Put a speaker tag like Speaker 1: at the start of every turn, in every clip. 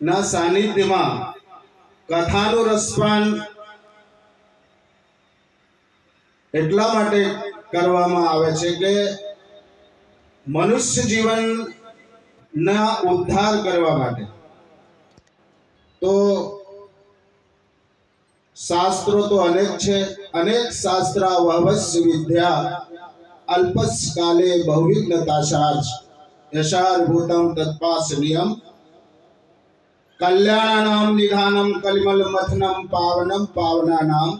Speaker 1: ના સાનિધ્યમાં કથાનું રસપાન એટલા માટે કરવામાં આવે છે કે મનુષ્ય જીવનના ઉદ્ધાર કરવા માટે. તો શાસ્ત્રો તો અનેક છે. અનેક શાસ્ત્ર વહવસ્ય વિદ્યા અલ્પસ કાલે બહુવિઘ્નતાશાચ યશાર્ભૂતમ તત્પાસનીયમ કલ્યાણાનામ નિધાનમ કલિમલ મથનમ પાવનમ પાવનાનામ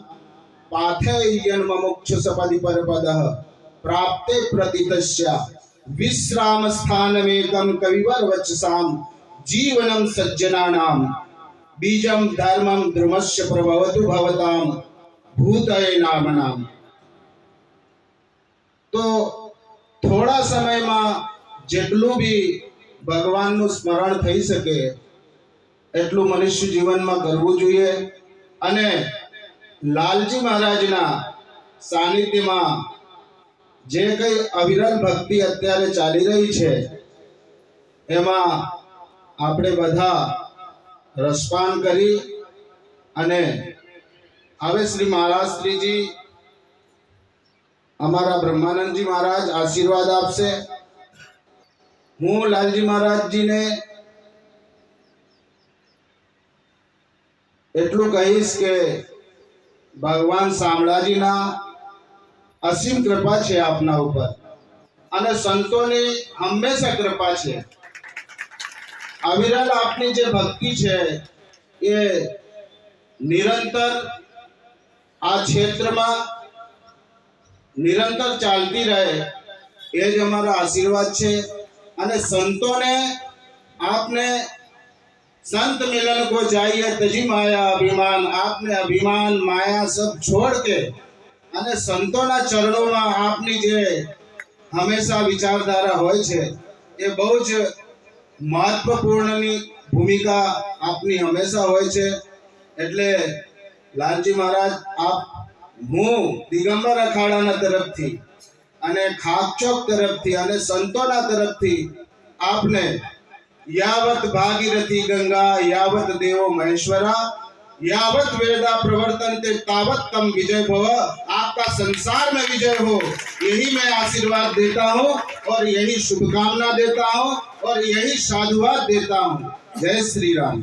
Speaker 1: પાથેયન મમુક્ષ સપદિ પરપદ પ્રાપ્તે પ્રતિતસ્ય વિશ્રામ સ્થાનમેકમ કવિવર વચસામ જીવનમ સજ્જનાનામ બીજમ ધર્મમ ધ્રુમસ્ય પ્રભવતુ ભવતામ ભૂતય તો થોડા સમયમાં જેટલું બી ભગવાનનું સ્મરણ થઈ શકે એટલું મનુષ્ય જીવનમાં કરવું જોઈએ. અને લાલજી મહારાજના સાનિધ્યમાં જે કંઈ અવિરલ ભક્તિ અત્યારે ચાલી રહી છે, એમાં આપણે બધા રસપાન કરી અને હવે શ્રી મહારાજ શ્રીજી અમારા બ્રહ્માનંદજી મહારાજ આશીર્વાદ આપશે. હું લાલજી મહારાજજીને એટલું કહીશ કે ભગવાન શામળાજીના અસીમ કૃપા છે આપના ઉપર. અને સંતોની હંમેશા કૃપા છે. અવિરલ આપની જે ભક્તિ છે એ નિરંતર આ ક્ષેત્રમાં નિરંતર ચાલતી રહે એ જ અમારો આશીર્વાદ છે. અને સંતોને આપને संत मिलन को चाहिए तजी माया अभिमान आपने अभिमान माया सब छोड़ के અને સંતોના ચરણોમાં આપની જે હંમેશા વિચારધારા હોય છે એ બહુ જ મહત્વપૂર્ણની ભૂમિકા આપની હંમેશા હોય છે એટલે લાલજી મહારાજ આપ હું દિગંબર અખાડાના તરફથી અને ખાકચોક તરફથી અને સંતોના તરફથી આપને यावत भागीरथी गंगा, यावत देव महेश्वरा, यावत वेदा प्रवर्तन ते तावत तम विजय भव। आपका संसार में विजय हो, यही मैं आशीर्वाद देता हूँ और यही शुभकामना देता हूँ और यही साधुवाद देता हूँ। जय श्री राम।